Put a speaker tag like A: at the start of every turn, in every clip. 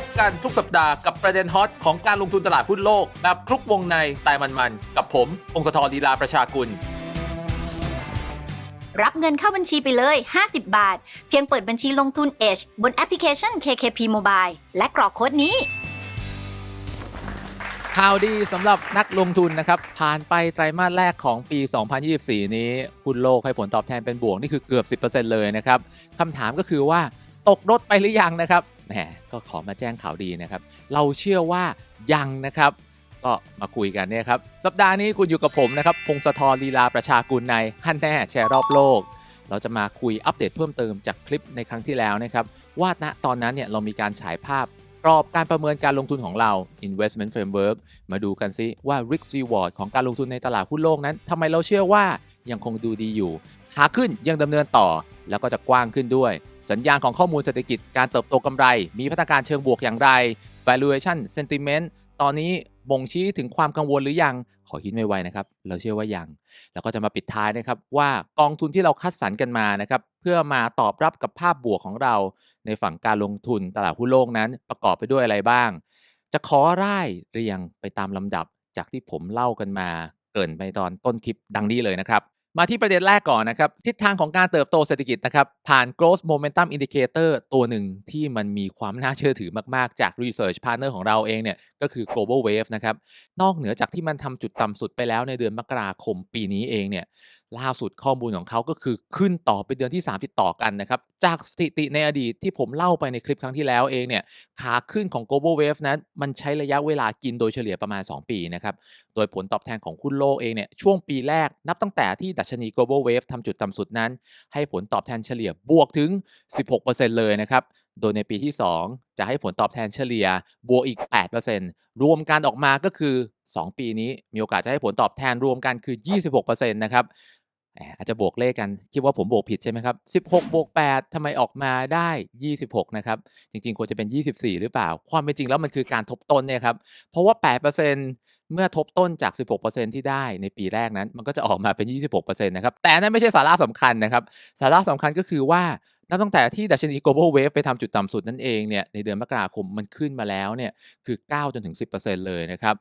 A: พบกันทุกสัปดาห์กับประเด็นฮอตของการลงทุนตลาดหุ้นโลก แบบคลุกวงในแต่มันๆ กับผมพงศธรลีลาประชากุล
B: รับเงินเข้าบัญชีไปเลย 50 บาท เพียงเปิดบัญชีลงทุน Edge บนแอปพลิเคชัน KKP Mobile และกรอกโค้ดนี้
C: ข่าวดีสำหรับนักลงทุนนะครับ ผ่านไปไตรมาสแรกของปี 2024 นี้หุ้นโลกให้ผลตอบแทนเป็นบวก นี่คือเกือบ 10%เลยนะครับคำถามก็คือว่าตกรถไปหรือยังนะครับ แหมก็ขอมาแจ้งข่าวดีนะครับ เราเชื่อว่ายังนะครับ ก็มาคุยกันเนี่ยครับ สัปดาห์นี้คุณอยู่กับผมนะครับ พงศธรลีลาประชากุลในฮันแน่แชร์รอบโลก เราจะมาคุยอัปเดตเพิ่มเติมจากคลิปในครั้งที่แล้วนะครับว่าณตอนนั้นเนี่ยเรามีการฉายภาพกรอบการประเมินการลงทุนของเรา investment framework มาดูกันซิว่า risk reward ของการลงทุนในตลาดหุ้นโลกนั้นทำไมเราเชื่อว่ายังคงดูดีอยู่ ขาขึ้นยังดำเนินต่อแล้วก็จะกว้างขึ้นด้วย สัญญาณของข้อมูลเศรษฐกิจการเติบโตกำไร มีพัฒนาการเชิงบวกอย่างไร valuation sentiment ตอนนี้บ่งชี้ถึงความกังวลหรือยัง ขอคิดไม่ไวนะครับ เราเชื่อว่ายัง แล้วก็จะมาปิดท้ายนะครับ ว่ากองทุนที่เราคัดสรรกันมานะครับ เพื่อมาตอบรับกับภาพบวกของเรา ในฝั่งการลงทุนตลาดหุ้นโลกนั้น ประกอบไปด้วยอะไรบ้าง จะขอร่ายเรียงไปตามลำดับจากที่ผมเล่ากันมาเกินไปตอนต้นคลิปดังนี้เลยนะครับ มาที่ประเด็นแรกก่อนนะครับ ทิศทางของการเติบโตเศรษฐกิจนะครับ ผ่าน growth momentum indicator ตัวหนึ่งที่มันมีความน่าเชื่อถือมาก ๆ จาก research partner ของเราเองเนี่ย ก็คือ global wave นะครับ นอกเหนือจากที่มันทำจุดต่ำสุดไปแล้วในเดือนมกราคมปีนี้เองเนี่ย ล่าสุดข้อมูลของเขาก็คือขึ้นต่อไปเดือนที่ 3 ติดต่อกันนะครับ จากสถิติในอดีตที่ผมเล่าไปในคลิปครั้งที่แล้วเองเนี่ยขาขึ้นของ global wave นั้น มันใช้ระยะเวลากินโดยเฉลี่ยประมาณ 2 ปีนะครับ โดยผลตอบแทนของหุ้นโลกเองเนี่ยช่วงปีแรกนับตั้งแต่ที่ดัชนี global wave ทำจุดต่ำสุดนั้น ให้ผลตอบแทนเฉลี่ยบวกถึง 16%เลยนะครับโดยในปีที่ 2 จะให้ผลตอบแทนเฉลี่ยบวกอีก 8%รวมกันออกมาก็คือ 2 ปีนี้มีโอกาสจะให้ผลตอบแทนรวมกันคือ 26%นะครับ อาจจะบวกเลขกัน คิดว่าผมบวกผิดใช่ไหมครับ 16 บวก 8ทำไมออกมาได้ 26 นะครับ จริงๆ ควรจะเป็น 24 หรือเปล่า ความเป็นจริงแล้วมันคือการทบต้นเนี่ยครับ เพราะว่า 8%เมื่อทบต้นจาก 16%ที่ได้ในปีแรกนั้น มันก็จะออกมาเป็น 26%นะครับ แต่นั่นไม่ใช่สาระสำคัญนะครับ สาระสำคัญก็คือว่านับตั้งแต่ที่ดัชนี global wave ไปทำจุดต่ำสุดนั่นเองเนี่ยในเดือนมกราคมมันขึ้นมาแล้วเนี่ยคือ 9 จนถึง 10%เลยนะครับ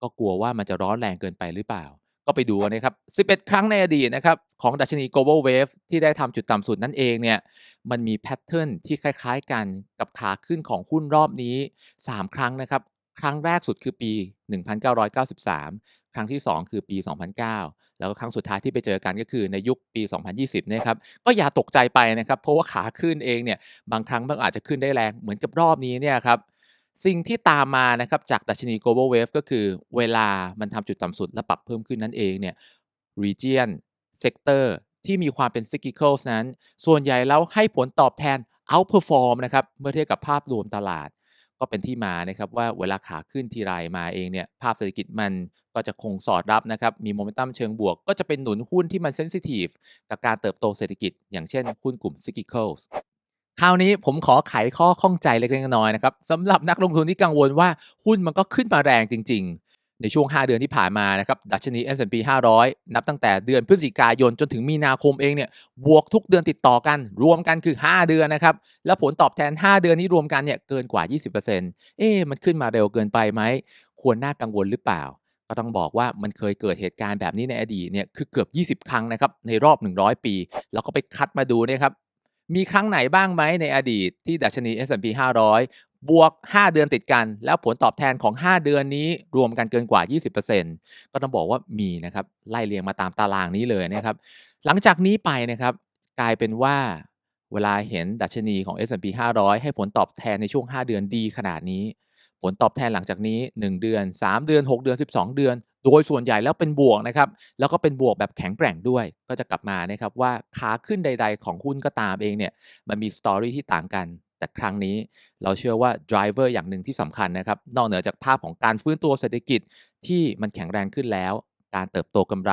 C: ก็กลัวว่ามันจะร้อนแรงเกินไปหรือเปล่า ก็ไปดูนะครับ 11 ครั้งในอดีตนะครับของดัชนี global wave ที่ได้ทำจุดต่ำสุดนั่นเองเนี่ย มันมีแพทเทิร์นที่คล้ายๆกันกับขาขึ้นของหุ้นรอบนี้ 3 ครั้งนะครับ ครั้งแรกสุดคือปี 1993 ครั้งที่ 2 คือปี 2009 แล้วก็ครั้งสุดท้ายที่ไปเจอกันก็คือในยุคปี 2020เนี่ยครับ ก็อย่าตกใจไปนะครับ เพราะว่าขาขึ้นเองเนี่ย บางครั้งมันอาจจะขึ้นได้แรง เหมือนกับรอบนี้เนี่ยครับ สิ่งที่ตามมานะครับจากดัชนี global wave ก็คือเวลามันทำจุดต่ำสุดและปรับเพิ่มขึ้นนั่นเองเนี่ย region sector ที่มีความเป็น cyclical นั้น ส่วนใหญ่แล้วให้ผลตอบแทน outperform นะครับเมื่อเทียบกับภาพรวมตลาด ก็เป็นที่มานะครับว่าเวลาขาขึ้นทีไรมาเองเนี่ยภาพเศรษฐกิจมันก็จะคงสอดรับนะครับมีโมเมนตัมเชิงบวก ก็จะเป็นหนุนหุ้นที่มันเซนซิทีฟกับการเติบโตเศรษฐกิจ อย่างเช่นหุ้นกลุ่ม cyclicals คราวนี้ผมขอไขข้อข้องใจเล็กๆน้อยๆนะครับสำหรับนักลงทุนที่กังวลว่าหุ้นมันก็ขึ้นมาแรงจริง ๆ ในช่วง 5 เดือนที่ผ่านมานะครับดัชนี S&P 500 นับตั้งแต่เดือนพฤศจิกายนจนถึงมีนาคมเองเนี่ยบวกทุกเดือนติดต่อกัน รวมกันคือ 5 เดือนนะครับแล้วผลตอบแทน 5 เดือนนี้รวมกันเนี่ยเกินกว่า 20%เอ๊ะมันขึ้นมาเร็วเกินไปไหมควรน่ากังวลหรือเปล่าก็ต้องบอกว่ามันเคยเกิดเหตุการณ์แบบนี้ในอดีตเนี่ยคือเกือบ 20 ครั้งนะครับในรอบ 100 ปี แล้วก็ไปคัดมาดูเนี่ยครับ มีครั้งไหนบ้างไหมในอดีตที่ดัชนี S&P 500 บวก 5 เดือนติดกัน แล้วผลตอบแทนของ 5 เดือนนี้รวมกันเกินกว่า 20%ก็ต้องบอกว่ามีนะครับไล่เรียงมาตามตารางนี้เลยนะครับ หลังจากนี้ไปนะครับ กลายเป็นว่าเวลาเห็นดัชนีของ S&P 500 ให้ผลตอบแทนในช่วง 5 เดือนดีขนาดนี้ ผลตอบแทนหลังจากนี้ 1 เดือน 3 เดือน 6 เดือน 12 เดือน โดยส่วนใหญ่แล้วเป็นบวกนะครับ แล้วก็เป็นบวกแบบแข็งแกร่งด้วย ก็จะกลับมานะครับว่าขาขึ้นใด ๆ ของหุ้นก็ตามเองเนี่ย มันมีสตอรี่ที่ต่างกัน แต่ครั้งนี้เราเชื่อว่า driver อย่างหนึ่งที่สำคัญนะครับ นอกเหนือจากภาพของการฟื้นตัวเศรษฐกิจที่มันแข็งแรงขึ้นแล้ว การเติบโตกำไร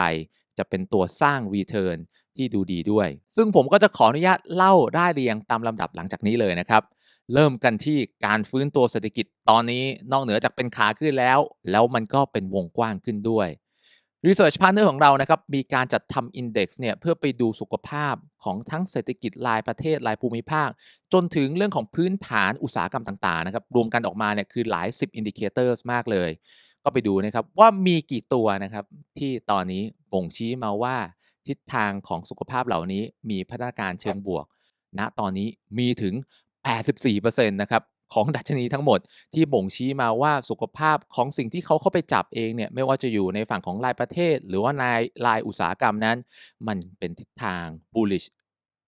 C: จะเป็นตัวสร้าง return ที่ดูดีด้วย ซึ่งผมก็จะขออนุญาตเล่าได้เรียงตามลำดับหลังจากนี้เลยนะครับ เริ่มกันที่การฟื้นตัวเศรษฐกิจตอนนี้นอกเหนือจากเป็นขาขึ้นแล้ว แล้วมันก็เป็นวงกว้างขึ้นด้วย Research Partner ของเรานะครับมีการจัดทำ Index เนี่ยเพื่อไปดูสุขภาพของทั้งเศรษฐกิจรายประเทศรายภูมิภาค จนถึงเรื่องของพื้นฐานอุตสาหกรรมต่างๆนะครับรวมกันออกมาเนี่ยคือหลาย 10 indicators มากเลย ก็ไปดูนะครับว่ามีกี่ตัวนะครับที่ตอนนี้บ่งชี้มาว่า ทิศทางของสุขภาพเหล่านี้มีพัฒนาการเชิงบวกณตอนนี้มีถึง 84%นะครับของดัชนีทั้งหมดที่บ่งชี้มาว่าสุขภาพของสิ่งที่เขาเข้าไปจับเองเนี่ยไม่ว่าจะอยู่ในฝั่งของรายประเทศ หรือว่าในรายอุตสาหกรรมนั้น มันเป็นทิศทาง bullish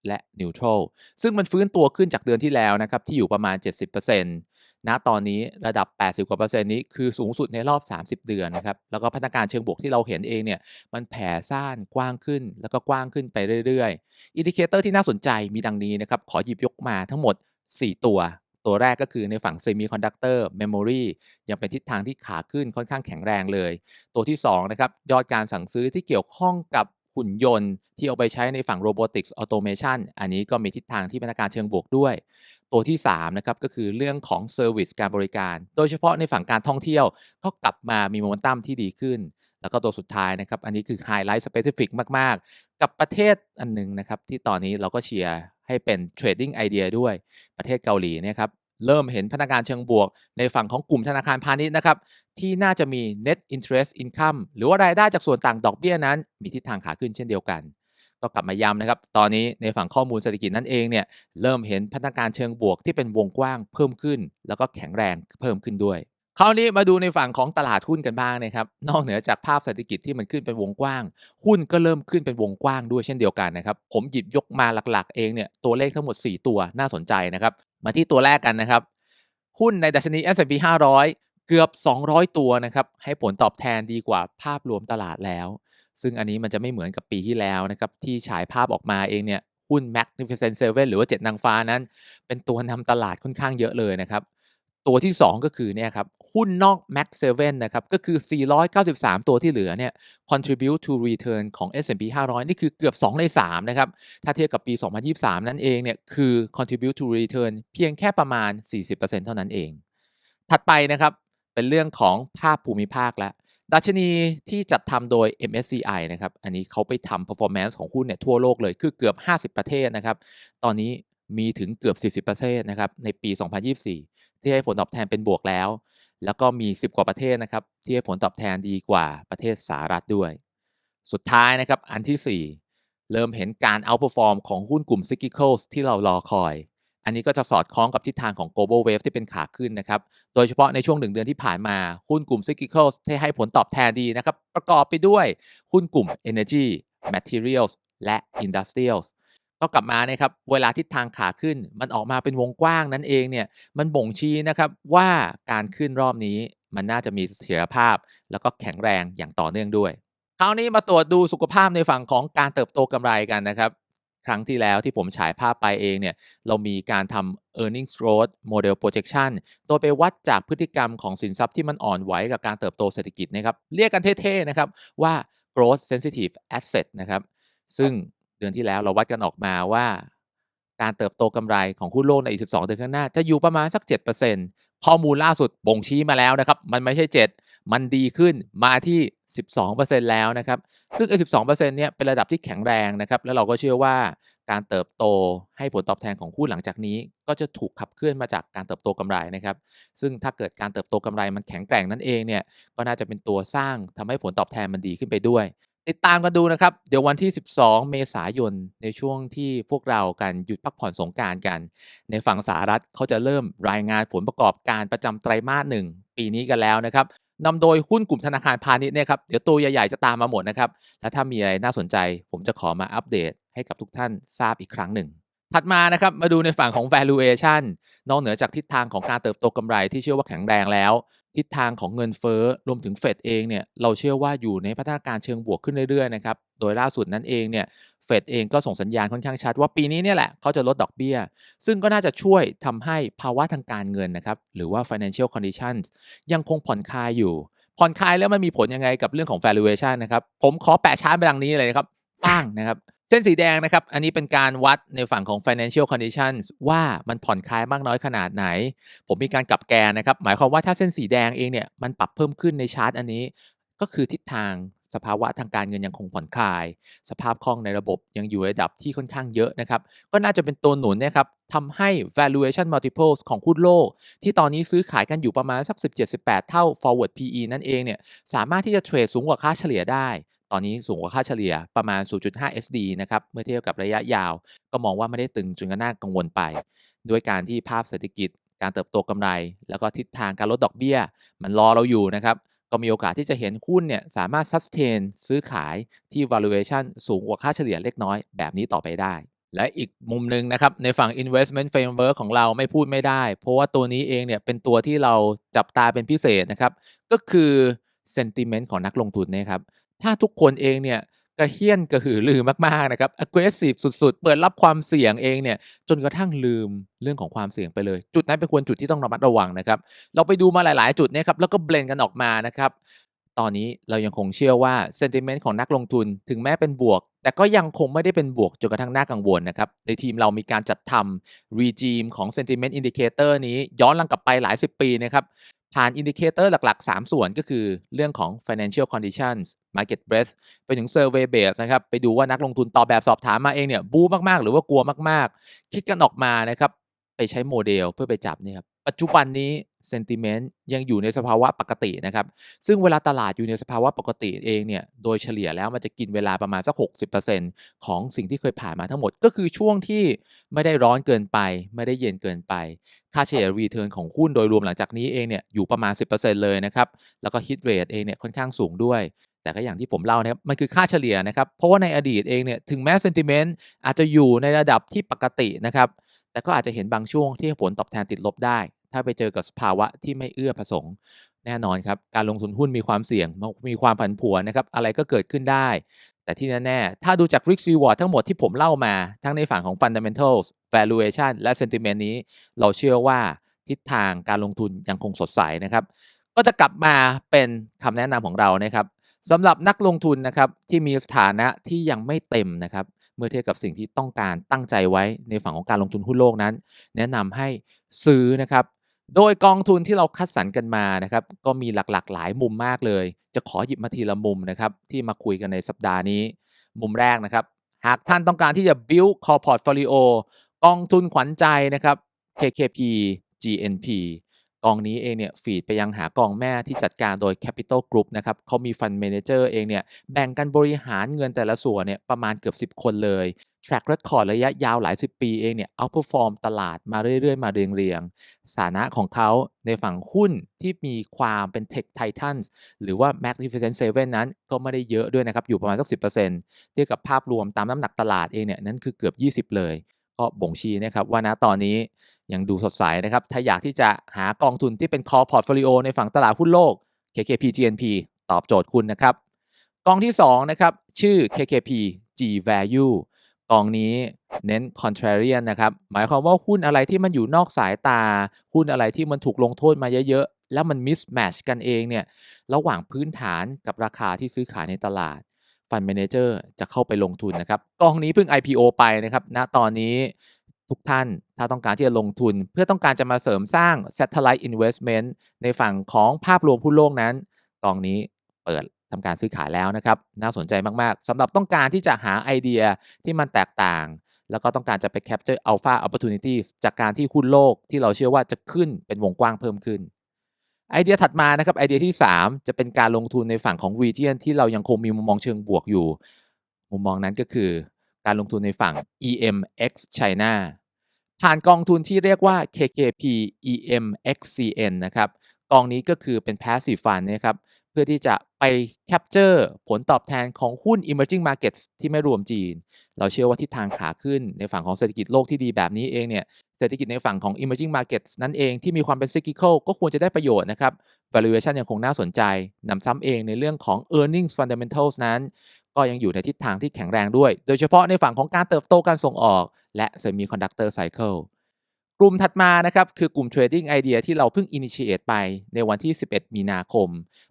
C: และ neutral ซึ่งมันฟื้นตัวขึ้นจากเดือนที่แล้วนะครับที่อยู่ประมาณ 70%ณตอนนี้ระดับ 80 กว่าเปอร์เซ็นต์นี้คือสูงสุดในรอบ 30 เดือนนะครับ แล้วก็พัฒนาการเชิงบวกที่เราเห็นเองเนี่ย มันแผ่ซ่านกว้างขึ้น แล้วก็กว้างขึ้นไปเรื่อยๆ อินดิเคเตอร์ที่น่าสนใจมีดังนี้นะครับ ขอหยิบยกมาทั้งหมด 4 ตัว ตัวแรกก็คือในฝั่ง Semiconductor Memory ยังเป็นทิศทางที่ขาขึ้นค่อนข้างแข็งแรงเลย ตัวที่2นะครับยอดการสั่งซื้อที่เกี่ยวข้องกับหุ่นยนต์ที่เอาไปใช้ในฝั่ง Robotics Automation อันนี้ก็มีทิศทางที่พัฒนาการเชิงบวกด้วย ตัวที่3นะครับก็คือเรื่องของ Service การบริการ โดยเฉพาะในฝั่งการท่องเที่ยวก็กลับมามีโมเมนตัมที่ดีขึ้น แล้วก็ตัวสุดท้ายนะครับ อันนี้คือ Highlight Specific มาก ๆ กับประเทศอันหนึงนะครับ ที่ตอนนี้เราก็เชียร์ ให้เป็น Trading Idea ด้วยประเทศเกาหลีเนี่ยครับเริ่มเห็นพนากงารเชิงบวก ในฝั่งของกลุ่มธนาคารพาณิชย์นะครับ ที่น่าจะมี net interest income หรือว่ารายได้จากส่วนต่างดอกเบี้ยนั้น มีทิศทางขาขึ้นเช่นเดียวกัน ก็กลับมาย้ำนะครับ ตอนนี้ในฝั่งข้อมูลเศรษฐกิจนั่นเองเนี่ยเริ่มเห็นพนากงารเชิงบวกที่เป็นวงกว้างเพิ่มขึ้น แล้วก็แข็งแรงเพิ่มขึ้นด้วย คราวนี้มาดูในฝั่งของตลาดหุ้นกันบ้างนะครับนอกเหนือจากภาพเศรษฐกิจที่มันขึ้นเป็นวงกว้าง หุ้นก็เริ่มขึ้นเป็นวงกว้างด้วยเช่นเดียวกันนะครับผมหยิบยกมาหลักๆ เองเนี่ยตัวเลขทั้งหมด 4 ตัวน่าสนใจนะครับมาที่ตัวแรกกันนะครับ หุ้นในดัชนี S&P 500 เกือบ 200 ตัวนะครับให้ผลตอบแทนดีกว่าภาพรวมตลาดแล้ว ซึ่งอันนี้มันจะไม่เหมือนกับปีที่แล้วนะครับที่ฉายภาพออกมาเองเนี่ยหุ้น Magnificent Seven หรือว่า 7 นางฟ้านั้น เป็นตัวนำตลาดค่อนข้างเยอะเลยนะครับ ตัวที่ 2 ก็คือเนี่ยครับหุ้นนอก Max 7นะครับก็คือ 493 ตัวที่เหลือเนี่ย contribute to return ของ S&P 500 นี่คือเกือบ 2 ใน 3 นะครับ ถ้าเทียบกับปี 2023 นั่นเองเนี่ยคือ contribute to return เพียงแค่ประมาณ 40%เท่านั้นเอง ถัดไปนะครับ เป็นเรื่องของภาพภูมิภาคแล้วดัชนีที่จัดทำโดย MSCI นะครับ อันนี้เขาไปทำ performance ของหุ้นเนี่ยทั่วโลกเลย คือเกือบ 50 ประเทศนะครับ ตอนนี้มีถึงเกือบ 40ประเทศนะครับ ในปี 2024 ที่ให้ผลตอบแทนเป็นบวกแล้ว แล้วก็มี 10 กว่าประเทศนะครับ ที่ให้ผลตอบแทนดีกว่าประเทศสหรัฐด้วย สุดท้ายนะครับ อันที่ 4 เริ่มเห็นการ outperform ของหุ้นกลุ่ม cyclicals ที่เรารอคอย อันนี้ก็จะสอดคล้องกับทิศทางของ global wave ที่เป็นขาขึ้นนะครับ โดยเฉพาะในช่วงหนึ่งเดือนที่ผ่านมาหุ้นกลุ่ม cyclicals ที่ให้ผลตอบแทนดีนะครับ ประกอบไปด้วยหุ้นกลุ่ม energy materials และ industrials ก็กลับมานะครับเวลาทิศทางขาขึ้น มันออกมาเป็นวงกว้างนั่นเองเนี่ยมันบ่งชี้นะครับว่าการขึ้นรอบนี้มันน่าจะมีเสถียรภาพ แล้วก็แข็งแรงอย่างต่อเนื่องด้วย คราวนี้มาตรวจดูสุขภาพในฝั่งของการเติบโตกำไรกันนะครับ ครั้งที่แล้วที่ผมฉายภาพไปเองเนี่ยเรามีการทำ earnings growth model projection โดยไปวัดจากพฤติกรรมของสินทรัพย์ที่มันอ่อนไหวกับการเติบโตเศรษฐกิจนะครับ เรียกกันเท่ๆนะครับว่า growth sensitive asset นะครับซึ่ง ดือนที่แล้วเราวัดกันออกมาว่า การเติบโตกำไรของหุ้นโลกในอีก12 เดือนข้างหน้า จะอยู่ประมาณสัก 7%ข้อมูลล่าสุดบ่งชี้มาแล้วนะครับ มันไม่ใช่ 7 มันดีขึ้นมาที่ 12%แล้วนะครับ ซึ่งไอ้12%เนี่ยเป็นระดับที่แข็งแรงนะครับ แล้วเราก็เชื่อว่าการเติบโตให้ผลตอบแทนของหุ้นหลังจากนี้ ก็จะถูกขับเคลื่อนมาจากการเติบโตกำไรนะครับ ซึ่งถ้าเกิดการเติบโตกำไรมันแข็งแกร่งนั่นเองเนี่ยก็น่าจะเป็นตัวสร้างทำให้ผลตอบแทนมันดีขึ้นไปด้วย ติดตามกันดูนะครับ เดี๋ยววันที่ 12 เมษายนในช่วงที่พวกเรากันหยุดพักผ่อนสงการกัน ในฝั่งสหรัฐเขาจะเริ่มรายงานผลประกอบการประจำไตรมาสหนึ่งปีนี้กันแล้วนะครับนำโดยหุ้นกลุ่มธนาคารพาณิชย์เนี่ยครับเดี๋ยวตัวใหญ่ๆจะตามมาหมดนะครับ และถ้ามีอะไรน่าสนใจ ผมจะขอมาอัปเดตให้กับทุกท่านทราบอีกครั้งหนึ่ง ถัดมานะครับมาดูในฝั่งของ valuation นอกเหนือจากทิศทางของการเติบโตกำไรที่เชื่อว่าแข็งแรงแล้ว ทิศทางของเงินเฟ้อรวมถึงเฟดเองเนี่ยเราเชื่อว่าอยู่ในพัฒนาการเชิงบวกขึ้นเรื่อยๆนะครับโดยล่าสุดนั้นเองเนี่ยเฟดเองก็ส่งสัญญาณค่อนข้างชัดว่าปีนี้เนี่ยแหละเขาจะลดดอกเบี้ย ซึ่งก็น่าจะช่วยทำให้ภาวะทางการเงินนะครับหรือว่า financial conditions ยังคงผ่อนคลายอยู่ ผ่อนคลายแล้วมันมีผลยังไงกับเรื่องของ valuation นะครับผมขอแปะชาร์ตไปดังนี้เลยนะครับปั้งนะครับ เส้นสีแดงนะครับ อันนี้เป็นการวัดในฝั่งของ financial conditions ว่ามันผ่อนคลายมากน้อยขนาดไหน ผมมีการกลับแกนนะครับ หมายความว่าถ้าเส้นสีแดงเองเนี่ยมันปรับเพิ่มขึ้นในชาร์ตอันนี้ ก็คือทิศทางสภาวะทางการเงินยังคงผ่อนคลาย สภาพคล่องในระบบยังอยู่ในระดับที่ค่อนข้างเยอะนะครับ ก็น่าจะเป็นตัวหนุนเนะครับทำให้ valuation multiples ของหุ้นโลก ที่ตอนนี้ซื้อขายกันอยู่ประมาณสัก 17-18 เท่า forward PE นั่นเองเนี่ยสามารถที่จะเทรดสูงกว่าค่าเฉลี่ยได้ ตอนนี้สูงกว่าค่าเฉลี่ยประมาณ 0.5 SD นะครับ เมื่อเทียบกับระยะยาว ก็มองว่าไม่ได้ตึงจนกระน่ากังวลไป ด้วยการที่ภาพเศรษฐกิจ การเติบโตกำไร แล้วก็ทิศทางการลดดอกเบี้ย มันรอเราอยู่นะครับก็มีโอกาสที่จะเห็นหุ้นเนี่ยสามารถ sustain ซื้อขายที่ valuation สูงกว่าค่าเฉลี่ยเล็กน้อยแบบนี้ต่อไปได้ และอีกมุมหนึ่งนะครับ ในฝั่ง investment framework ของเราไม่พูดไม่ได้ เพราะว่าตัวนี้เองเนี่ยเป็นตัวที่เราจับตาเป็นพิเศษนะครับ ก็คือ sentiment ของนักลงทุนเนะครับ ถ้าทุกคนเองเนี่ยกระเฮี้ยนกระหือรือมากๆนะครับ aggressive สุดๆ เปิดรับความเสี่ยงเองเนี่ยจนกระทั่งลืมเรื่องของความเสี่ยงไปเลย จุดนั้นเป็นควรจุดที่ต้องระมัดระวังนะครับ เราไปดูมาหลายๆ จุดเนี่ยครับแล้วก็เบลนกันออกมานะครับ ตอนนี้เรายังคงเชื่อว่า sentiment ของนักลงทุนถึงแม้เป็นบวก แต่ก็ยังคงไม่ได้เป็นบวกจนกระทั่งน่ากังวลนะครับ ในทีมเรามีการจัดทำ regime ของ sentiment indicator นี้ย้อนหลังกลับไปหลายสิบปีนะครับ ผ่านอินดิเคเตอร์หลัก ๆ 3 ส่วนก็คือเรื่องของ financial conditions market breadth ไปถึง survey base นะครับ ไปดูว่านักลงทุนตอบแบบสอบถามมาเองเนี่ยบู๊มาก ๆ หรือว่ากลัวมาก ๆ คิดกันออกมานะครับ ไปใช้โมเดลเพื่อไปจับเนี่ยครับ ปัจจุบันนี้ sentiment ยังอยู่ในสภาวะปกตินะครับ ซึ่งเวลาตลาดอยู่ในสภาวะปกติเองเนี่ย โดยเฉลี่ยแล้วมันจะกินเวลาประมาณสัก 60%ของสิ่งที่เคยผ่านมาทั้งหมด ก็คือช่วงที่ไม่ได้ร้อนเกินไป ไม่ได้เย็นเกินไป ค่าเฉลี่ย return ของหุ้นโดยรวมหลังจากนี้เองเนี่ยอยู่ประมาณ 10%เลยนะครับ แล้วก็ hit rate เองเนี่ยค่อนข้างสูงด้วยแต่ก็อย่างที่ผมเล่านะครับ มันคือค่าเฉลี่ยนะครับ เพราะว่าในอดีตเองเนี่ย ถึงแม้ sentiment อาจจะอยู่ในระดับที่ปกตินะครับ แต่ก็อาจจะเห็นบางช่วงที่ผลตอบแทนติดลบได้ ถ้าไปเจอกับสภาวะที่ไม่เอื้อประสงค์แน่นอนครับ การลงทุนหุ้นมีความเสี่ยง มีความผันผวนนะครับ อะไรก็เกิดขึ้นได้ แต่ที่แน่ๆ ถ้าดูจาก risk reward ทั้งหมดที่ผมเล่ามา ทั้งในฝั่งของ fundamentals valuation และ sentiment นี้ เราเชื่อว่าทิศทางการลงทุนยังคงสดใสนะครับ ก็จะกลับมาเป็นคำแนะนำของเรานะครับสำหรับนักลงทุนนะครับที่มีสถานะที่ยังไม่เต็มนะครับเมื่อเทียบกับสิ่งที่ต้องการตั้งใจไว้ในฝั่งของการลงทุนหุ้นโลกนั้น แนะนำให้ซื้อนะครับ โดยกองทุนที่เราคัดสรรกันมานะครับ ก็มีหลักๆหลายมุมมากเลย จะขอหยิบมาทีละมุมนะครับ ที่มาคุยกันในสัปดาห์นี้ มุมแรกนะครับ หากท่านต้องการที่จะ build core portfolio กองทุนขวัญใจนะครับ KKP GNP กองนี้เองเนี่ยฟีดไปยังหากองแม่ที่จัดการโดย Capital Group นะครับเขามี Fund Manager เองเนี่ยแบ่งกันบริหารเงินแต่ละส่วนเนี่ยประมาณเกือบ 10 คนเลย track record ระยะยาวหลาย10ปีเองเนี่ย outperform ตลาดมาเรื่อยๆ มาเรียงๆสถานะของเขาในฝั่งหุ้นที่มีความเป็น Tech titan หรือว่า Magnificent Seven นั้นก็ไม่ได้เยอะด้วยนะครับ อยู่ประมาณสัก 10%เทียบกับภาพรวมตามน้ำหนักตลาดเองเนี่ยนั้นคือเกือบ 20 เลย ก็บ่งชี้นะครับว่าณตอนนี้ยังดูสดใสนะครับ ถ้าอยากที่จะหากองทุนที่เป็น core portfolio ในฝั่งตลาดหุ้นโลก KKP GNP ตอบโจทย์คุณนะครับกองที่2นะครับชื่อ KKP G Value กองนี้เน้น contrarian นะครับ หมายความว่าหุ้นอะไรที่มันอยู่นอกสายตา หุ้นอะไรที่มันถูกลงโทษมาเยอะๆ แล้วมัน mismatch กันเองเนี่ย ระหว่างพื้นฐานกับราคาที่ซื้อขายในตลาด Fund Manager จะเข้าไปลงทุนนะครับ กองนี้เพิ่ง IPO ไปนะครับ ณ ตอนนี้ทุกท่านถ้าต้องการที่จะลงทุน เพื่อต้องการจะมาเสริมสร้าง Satellite Investment ในฝั่งของภาพรวมหุ้นโลกนั้น กองนี้เปิด ทำการซื้อขายแล้วนะครับ น่าสนใจมาก ๆสำหรับต้องการที่จะหาไอเดียที่มันแตกต่าง แล้วก็ต้องการจะไป capture alpha opportunities จากการที่หุ้นโลกที่เราเชื่อว่าจะขึ้นเป็นวงกว้างเพิ่มขึ้น ไอเดียถัดมานะครับไอเดียที่ 3 จะเป็นการลงทุนในฝั่งของ region ที่เรายังคงมีมุมมองเชิงบวกอยู่ มุมมองนั้นก็คือ การลงทุนในฝั่ง EMX China ผ่านกองทุนที่เรียกว่า KKP EMXCN นะครับกองนี้ก็คือเป็น passive fund นะครับ เพื่อที่จะไป capture ผลตอบแทนของหุ้น emerging markets ที่ไม่รวมจีน เราเชื่อว่าทิศทางขาขึ้นในฝั่งของเศรษฐกิจโลกที่ดีแบบนี้เองเนี่ยเศรษฐกิจในฝั่งของ emerging markets นั่นเองที่มีความเป็น cyclical ก็ควรจะได้ประโยชน์นะครับ valuation ยังคงน่าสนใจนำซ้ำเองในเรื่องของ earnings fundamentals นั้น ก็ยังอยู่ในทิศทางที่แข็งแรงด้วย โดยเฉพาะในฝั่งของการเติบโตการส่งออก และ semiconductor cycle กลุ่มถัดมานะครับคือกลุ่ม Trading Idea ที่เราเพิ่ง initiate ไปในวันที่ 11 มีนาคม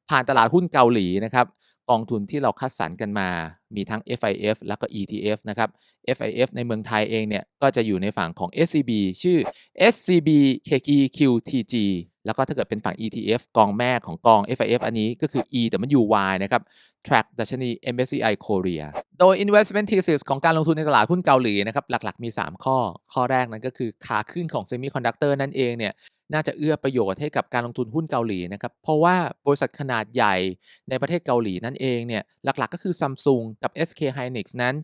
C: ผ่านตลาดหุ้นเกาหลีนะครับกองทุนที่เราคัดสรรกันมา มีทั้ง FIF แล้วก็ ETF นะครับ FIF ในเมืองไทยเองเนี่ยก็จะอยู่ในฝั่งของ SCB ชื่อ SCB KEQTG แล้วก็ถ้าเกิดเป็นฝั่ง ETF กองแม่ของกอง FIF อันนี้ก็คือ EWY นะครับ track ดัชนี MSCI Korea โดย investment thesis ของการลงทุนในตลาดหุ้นเกาหลีนะครับหลักๆมี 3 ข้อ ข้อแรกนั้นก็คือขาขึ้นของ semiconductor นั่นเองเนี่ยน่าจะเอื้อประโยชน์ให้กับการลงทุนหุ้นเกาหลีนะครับเพราะว่าบริษัทขนาดใหญ่ในประเทศเกาหลีนั่นเองเนี่ยหลักๆก็คือ Samsung กับ SK hynix นั้น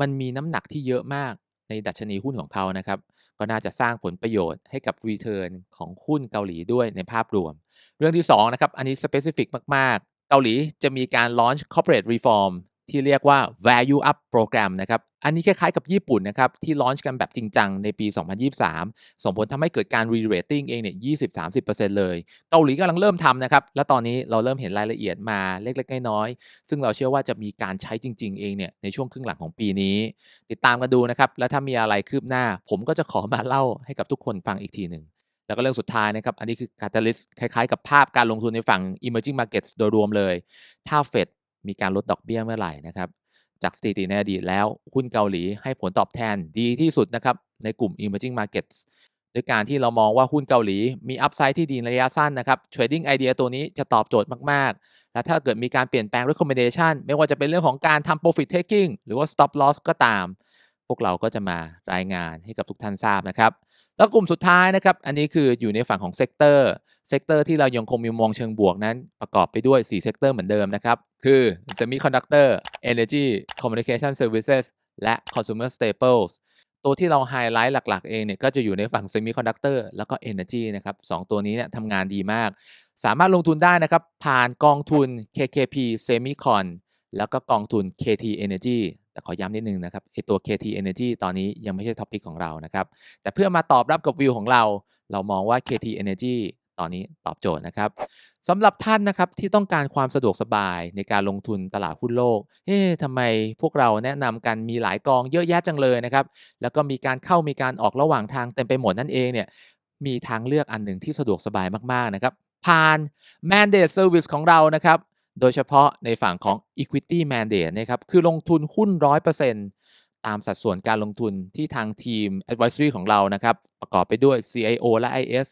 C: มันมีน้ำหนักที่เยอะมากในดัชนีหุ้นของเขานะครับ ก็น่าจะสร้างผลประโยชน์ให้กับ Return ของหุ้นเกาหลีด้วยในภาพรวม เรื่องที่2นะครับอันนี้ specific มากๆ เกาหลีจะมีการ launch corporate reform ที่เรียกว่า value up program นะครับ อันนี้คล้ายๆกับญี่ปุ่นนะครับ ที่ launch กันแบบจริงจังในปี 2023 ส่งผลทำให้เกิดการ re-rating เองเนี่ย 20-30%เลย เกาหลีกำลังเริ่มทำนะครับ และตอนนี้เราเริ่มเห็นรายละเอียดมาเล็กๆ น้อยๆ ซึ่งเราเชื่อว่าจะมีการใช้จริง ๆ เองเนี่ยในช่วงครึ่งหลังของปีนี้ ติดตามกันดูนะครับ แล้วถ้ามีอะไรคืบหน้า ผมก็จะขอมาเล่าให้กับทุกคนฟังอีกทีหนึ่งแล้วก็เรื่องสุดท้ายนะครับ อันนี้คือ catalyst คล้ายๆ กับภาพการลงทุนในฝั่ง emerging markets โดยรวมเลย ถ้าเฟด มีการลดดอกเบี้ยเมื่อไหร่นะครับ จากสถิติในอดีตแล้วหุ้นเกาหลีให้ผลตอบแทนดีที่สุดนะครับในกลุ่ม emerging markets ด้วยการที่เรามองว่าหุ้นเกาหลีมีอัพไซด์ที่ดีในระยะสั้นนะครับ trading idea ตัวนี้จะตอบโจทย์มาก ๆ และถ้าเกิดมีการเปลี่ยนแปลง recommendation ไม่ว่าจะเป็นเรื่องของการทำ profit taking หรือว่า stop loss ก็ตาม พวกเราก็จะมารายงานให้กับทุกท่านทราบนะครับ แล้วกลุ่มสุดท้ายนะครับ อันนี้คืออยู่ในฝั่งของเซกเตอร์เซกเตอร์ที่เรายังคงมีมองเชิงบวกนั้นประกอบไปด้วย 4 เซกเตอร์เหมือนเดิมนะครับ คือ Semiconductor Energy Communication Services และ Consumer Staples ตัวที่เราไฮไลท์หลัก ๆ เองเนี่ยก็จะอยู่ในฝั่ง Semiconductor แล้วก็ Energy นะครับสองตัวนี้เนี่ยทำงานดีมาก สามารถลงทุนได้นะครับ ผ่านกองทุน KKP Semicon แล้วก็กองทุน KT Energy แต่ขอย้ำนิดนึงนะครับไอตัว KT Energy ตอนนี้ยังไม่ใช่ท็อปิกของเรานะครับ แต่เพื่อมาตอบรับกับวิวของเรา เรามองว่า KT Energy ตอนนี้ตอบโจทย์นะครับสำหรับท่านนะครับที่ต้องการความสะดวกสบายในการลงทุนตลาดหุ้นโลก เอ๊ะทำไมพวกเราแนะนำกันมีหลายกองเยอะแยะจังเลยนะครับ แล้วก็มีการเข้ามีการออกระหว่างทางเต็มไปหมดนั่นเองเนี่ย มีทางเลือกอันหนึ่งที่สะดวกสบายมากๆนะครับ ผ่าน Mandate Service ของเรานะครับ โดยเฉพาะในฝั่งของ Equity Mandate นะครับ คือลงทุนหุ้น 100%ตามสัดส่วนการลงทุนที่ทางทีม Advisory ของเรานะครับ ประกอบไปด้วย CIO และ IS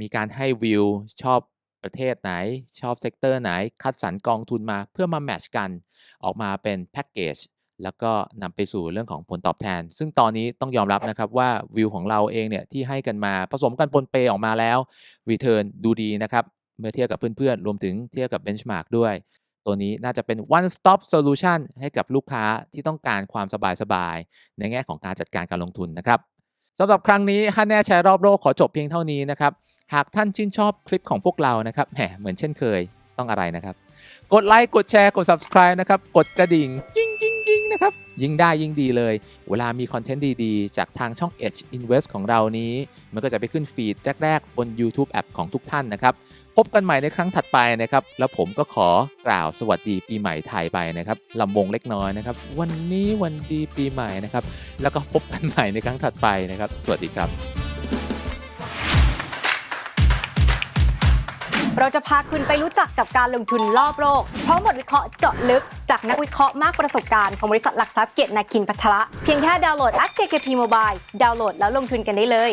C: มีการให้วิวชอบประเทศไหน ชอบเซกเตอร์ไหน คัดสรรกองทุนมาเพื่อมาแมทช์กัน ออกมาเป็นแพ็กเกจแล้วก็นำไปสู่เรื่องของผลตอบแทน ซึ่งตอนนี้ต้องยอมรับนะครับว่าวิวของเราเองเนี่ยที่ให้กันมาผสมกันปนเปออกมาแล้ว Return ดูดีนะครับ เมื่อเทียบกับเพื่อนๆ รวมถึงเทียบกับ Benchmark ด้วย ตัวนี้น่าจะเป็น one stop solution ให้กับลูกค้าที่ต้องการความสบายๆ ในแง่ของการจัดการการลงทุนนะครับสำหรับครั้งนี้ฮันแน่แชร์รอบโลกขอจบเพียงเท่านี้นะครับ หากท่านชื่นชอบคลิปของพวกเรานะครับแหมเหมือนเช่นเคยต้องอะไรนะครับ กดไลค์กดแชร์กด subscribe นะครับ กดกระดิ่งยิ่งยิ่งยิ่งนะครับ ยิ่งได้ยิ่งดีเลย เวลามีคอนเทนต์ดีๆ จากทางช่อง Edge Invest ของเรานี้ มันก็จะไปขึ้นฟีดแรก ๆ บน YouTube App ของทุกท่านนะครับ พบกันใหม่ในครั้งถัดไปนะครับ แล้วผมก็ขอกล่าวสวัสดีปีใหม่ไทยไปนะครับลำวงเล็กน้อยนะครับ วันนี้วันดีปีใหม่นะครับ แล้วก็พบกันใหม่ในครั้งถัดไปนะครับ สวัสดีครับ
D: เราจะพาคุณไปรู้จักกับการลงทุนรอบโลกพร้อมบทวิเคราะห์เจาะลึก จากนักวิเคราะห์มากประสบการณ์ของบริษัทหลักทรัพย์เกียรตินาคินพัทระ เพียงแค่ดาวน์โหลดแอป KKP Mobile ดาวน์โหลดแล้วลงทุนกันได้เลย